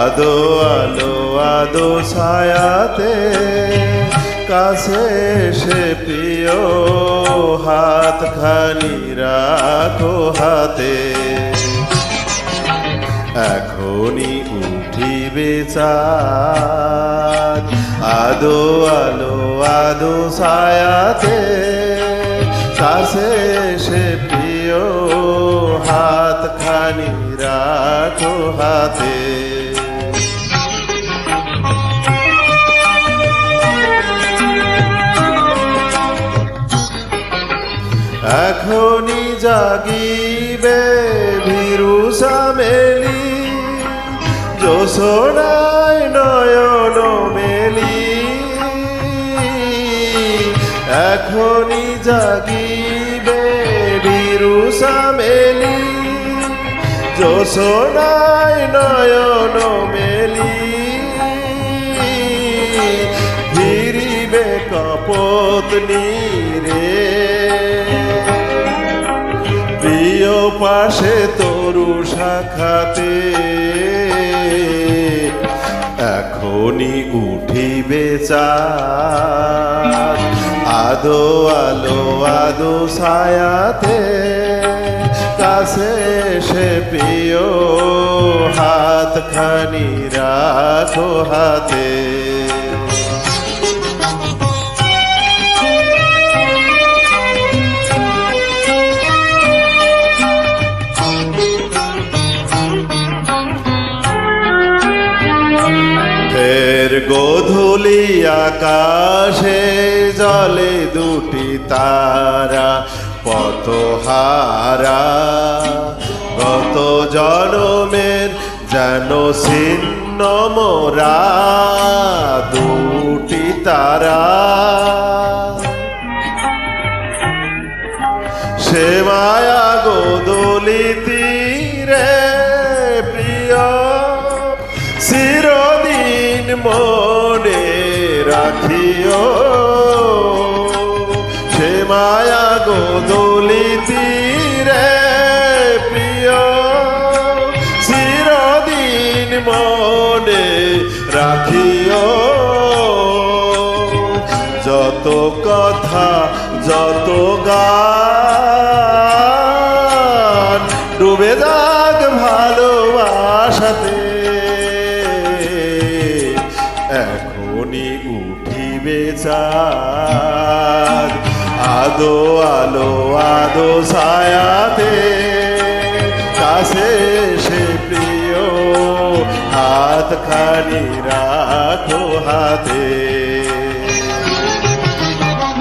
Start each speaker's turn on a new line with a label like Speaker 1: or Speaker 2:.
Speaker 1: আদো, আলো, আদো ছায়াতে কাছে সে প্রিয় হাত খানি রাখো হাতে। এখনই উঠি বেচার আদো, আলো, আদো ছায়াতে কাছে সে প্রিয় হাত খানি রাখো হাতে। এখনই জাগিবে ভীরু সামেলি যশোনায় নয়ন মেলি। এখনই জাগিবে ভীরু সামেলি যশোনায় নয়ন মেলি। ফিরিবে কপত্নী রে প্রিয় পাশে তরু শাখাতে এখনই উঠিবে চাঁদ। আদো আলো আদো ছায়াতে কাছে সে প্রিয় হাত খানি রাখো হাতে। গোধূলি আকাশে জলে দুটি তারা কত হারা কত জনমের যেন ছিন্ন মোরা দুটি তারা। মনে রাখিও। সে মায়া গোদলি তীরে প্রিয়। চিরদিন মনে রাখিও। যত কথা, যত গান, ডুবে যাক ভালোবাসাতে। এখনই উঠিবে চাঁদ। আদো আলো আদো ছায়াতে কাছে সে প্রিয় হাত খানি রাখো হাতে।